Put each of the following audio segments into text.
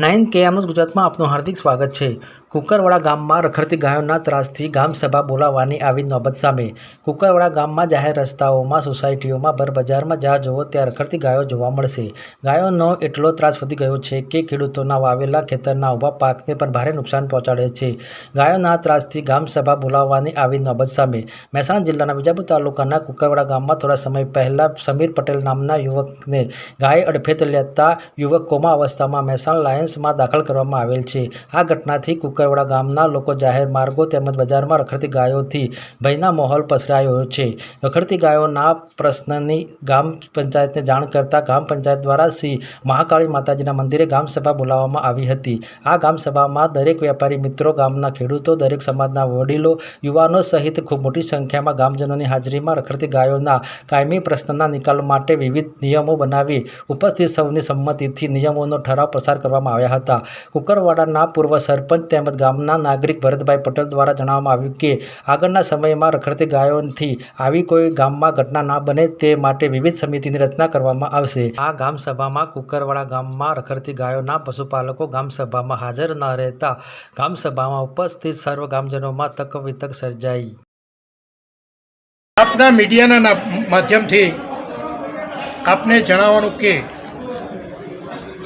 જય હિન્દ કે એમનું ગુજરાતમાં આપનું હાર્દિક સ્વાગત છે. કુકરવાડા ગામમાં રખડતી ગાયોના ત્રાસથી ગામસભા બોલાવવાની આવી નોબત સામે. કુકરવાડા ગામમાં જાહેર રસ્તાઓમાં સોસાયટીઓમાં ભરબજારમાં જ્યાં જુઓ ત્યાં રખડતી ગાયો જોવા મળશે. ગાયોનો એટલો ત્રાસ વધી ગયો છે કે ખેડૂતોના વાવેલા ખેતરના ઊભા પાકને પણ ભારે નુકસાન પહોંચાડે છે. ગાયોના ત્રાસથી ગામસભા બોલાવવાની આવી નોબત સામે. મહેસાણા જિલ્લાના વિજાપુર તાલુકાના કુકરવાડા ગામમાં થોડા સમય પહેલાં સમીર પટેલ નામના યુવકને ગાય અડફેટ લેતા યુવક કોમા અવસ્થામાં મહેસાણા લાયન્સમાં દાખલ કરવામાં આવેલ છે. આ ઘટનાથી કુકરવાડા ગામના લોકો જાહેર માર્ગો તેમજ બજારમાં રખડતી ગાયોથી ભયના માહોલ પસરાયો છે. રખડતી ગાયોના પ્રશ્નની ગામ પંચાયતને જાણ કરતા ગામ પંચાયત દ્વારા શ્રી મહાકાળી માતાજીના મંદિરે ગામસભા બોલાવવામાં આવી હતી. આ ગામસભામાં દરેક વેપારી મિત્રો, ગામના ખેડૂતો, દરેક સમાજના વડીલો, યુવાનો સહિત ખૂબ મોટી સંખ્યામાં ગામજનોની હાજરીમાં રખડતી ગાયોના કાયમી પ્રશ્નના નિકાલ માટે વિવિધ નિયમો બનાવી ઉપસ્થિત સૌની સંમતિથી નિયમોનો ઠરાવ પસાર કરવામાં આવ્યા હતા. કુકરવાડાના પૂર્વ સરપંચ તેમજ ગામના નાગરિક ભરતભાઈ પટેલ દ્વારા જણાવવામાં આવ્યું કે, આગળના સમયમાં રખડતી ગાયોથી આવી કોઈ ગામમાં ઘટના ના બને તે માટે વિવિધ સમિતિની રચના કરવામાં આવશે. આ ગામ સભામાં કુકરવાડા ગામમાં રખડતી ગાયોના પશુપાલકો ગામ સભામાં હાજર ન રહેતા ગામ સભામાં ઉપસ્થિત સર્વ ગામજનોમાં તક વિતક સર્જાઈ. આપના મીડિયાના માધ્યમથી આપને જણાવવાનું કે,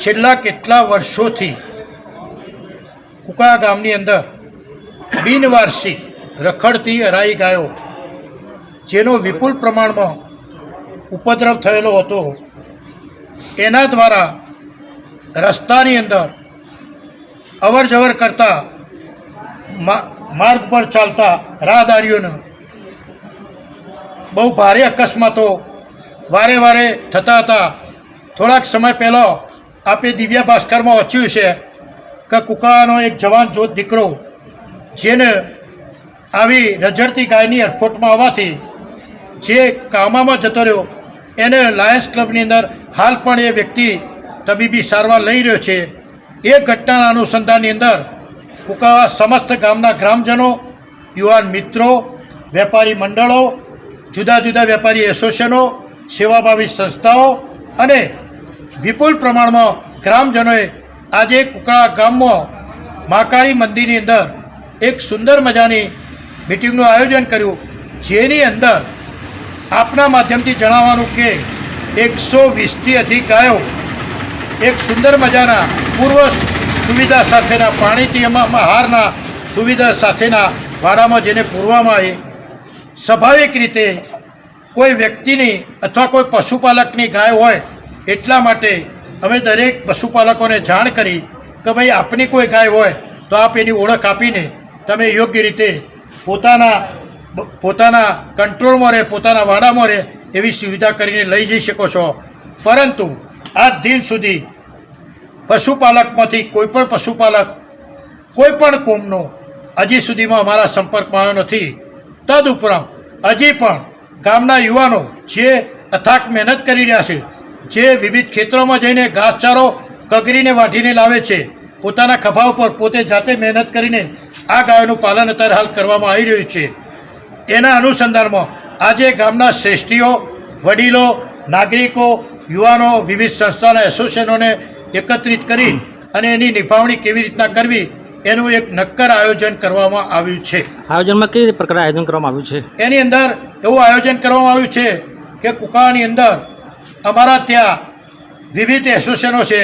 છેલ્લા કેટલા વર્ષોથી કુકા ગામની અંદર બિનવારસી રખડતી અરાઈ ગાયો, જેનો વિપુલ પ્રમાણમાં ઉપદ્રવ થયેલો હતો, એના દ્વારા રસ્તાની અંદર અવર જવર કરતા માર્ગ પર ચાલતા રાહદારીઓને બહુ ભારે અકસ્માતો વારે વારે થતા હતા. થોડાક સમય પહેલાં આપે દિવ્યા ભાસ્કરમાં વાંચ્યું છે કે કુકાનો એક જવાન જોત દીકરો જેને આવી રજડતી ગાયની અડફોટમાં આવવાથી જે કામામાં જતો રહ્યો, એને લાયન્સ ક્લબની અંદર હાલ પણ એ વ્યક્તિ તબીબી સારવાર લઈ રહ્યો છે. એ ઘટનાના અનુસંધાનની અંદર કુકાવા સમસ્ત ગામના ગ્રામજનો, યુવાન મિત્રો, વેપારી મંડળો, જુદા જુદા વેપારી એસોસિએશનો, સેવાભાવી સંસ્થાઓ અને વિપુલ પ્રમાણમાં ગ્રામજનોએ આજે કુકડા ગામમાં મહાકાળી મંદિરની અંદર એક સુંદર મજાની મિટિંગનું આયોજન કર્યું, જેની અંદર આપના માધ્યમથી જણાવવાનું કે એકસો વીસથી અધિક ગાયો એક સુંદર મજાના પૂર્વ સુવિધા સાથેના પાણીથી એમાં આહારના સુવિધા સાથેના વાડામાં જેને પૂરવામાં આવે, સ્વાભાવિક રીતે કોઈ વ્યક્તિની અથવા કોઈ પશુપાલકની ગાય હોય એટલા માટે અમે દરેક પશુપાલકોને જાણ કરી કે ભાઈ આપની કોઈ ગાય હોય તો આપ એની ઓળખ આપીને તમે યોગ્ય રીતે પોતાના પોતાના કંટ્રોલમાં રહે, પોતાના વાડામાં રહે એવી સુવિધા કરીને લઈ જઈ શકો છો. પરંતુ આજ દિન સુધી પશુપાલકમાંથી કોઈ પણ પશુપાલક, કોઈ પણ કોમનો હજી સુધીમાં અમારા સંપર્કમાં આવ્યો નથી. તદુપરાંત હજી પણ ગામના યુવાનો જે અથાક મહેનત કરી રહ્યા છે જે વિવિધ ખેતરોમાં જઈને ઘાસચારો કગરીને વાઢીને લાવે છે પોતાના ખભા ઉપર પોતે જાતે મહેનત કરીને આ ગાયોનું પાલન અત્યારે હાલ કરવામાં આવી રહ્યું છે. એના અનુસંધાનમાં આજે ગામના શ્રેષ્ઠીઓ વડીલો નાગરિકો યુવાનો વિવિધ સંસ્થાના એસોસિએશનોને એકત્રિત કરી અને એની નિભાવણી કેવી રીતના કરવી એનું એક નક્કર આયોજન કરવામાં આવ્યું છે. આયોજનમાં કેવી પ્રકારે આયોજન કરવામાં આવ્યું છે? એની અંદર એવું આયોજન કરવામાં આવ્યું છે કે કુકાની અંદર અમારા ત્યાં વિવિધ એસોસિએશનો છે.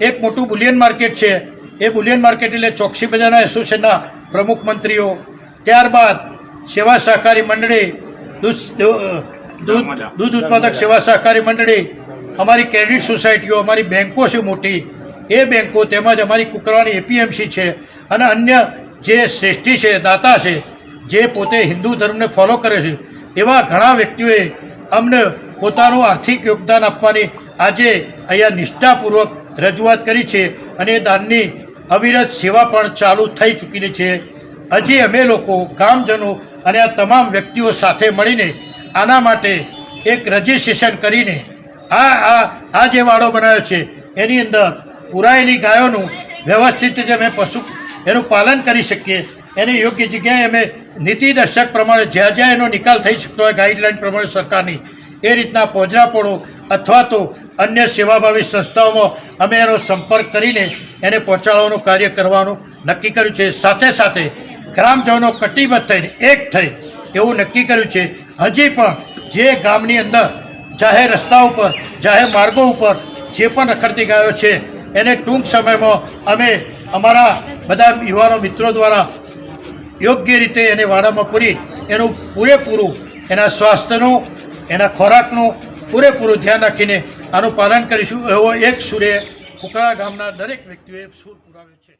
એક મોટું બુલિયન માર્કેટ છે. એ બુલિયન માર્કેટ એટલે ચોકસી બજારના એસોસિએશનના પ્રમુખ મંત્રીઓ. ત્યારબાદ સેવા સહકારી મંડળી દૂધ દૂધ દૂધ ઉત્પાદક સેવા સહકારી મંડળી અમારી ક્રેડિટ સોસાયટીઓ અમારી બેન્કો છે મોટી. એ બેન્કો તેમજ અમારી કુકરાની એપીએમસી છે અને અન્ય જે શ્રેષ્ઠી છે દાતા છે જે પોતે હિન્દુ ધર્મને ફોલો કરે છે એવા ઘણા વ્યક્તિઓએ અમને પોતાનું આર્થિક યોગદાન આપવાની આજે અહીંયા નિષ્ઠાપૂર્વક રજૂઆત કરી છે અને દાનની અવિરત સેવા પણ ચાલુ થઈ ચૂકીની છે. હજી અમે લોકો, ગામજનો અને આ તમામ વ્યક્તિઓ સાથે મળીને આના માટે એક રજિસ્ટ્રેશન કરીને આ આ આ જે વાડો બનાવ્યો છે, એની અંદર પુરાયેલી ગાયોનું વ્યવસ્થિત રીતે અમે પશુ, એનું પાલન કરી શકીએ. એને યોગ્ય જગ્યાએ અમે નીતિ દર્શક પ્રમાણે જ્યાં જ્યાં એનો નિકાલ થઈ શકતો હોય ગાઈડલાઇન પ્રમાણે સરકારની એ રીતના પોજરાપોળો અથવા તો અન્ય સેવાભાવી સંસ્થાઓમાં અમે એનો સંપર્ક કરીને એને પહોંચાડવાનું કાર્ય કરવાનું નક્કી કર્યું છે. સાથે સાથે ગ્રામજનો કટિબદ્ધ થઈને એક થઈ એવું નક્કી કર્યું છે. હજી પણ જે ગામની અંદર જાહેર રસ્તા ઉપર જાહેર માર્ગો ઉપર જે પણ રખડતી ગાયો છે, એને ટૂંક સમયમાં અમે અમારા બધા યુવાનો મિત્રો દ્વારા યોગ્ય રીતે એને વાડામાં પૂરી એનું પૂરેપૂરું એના સ્વાસ્થ્યનું એના ખોરાકનું પૂરેપૂરું ધ્યાન રાખીને આનું પાલન કરીશું. એવો એક સુરે કુકડા ગામના દરેક વ્યક્તિઓએ સૂર પુરાવ્યો છે.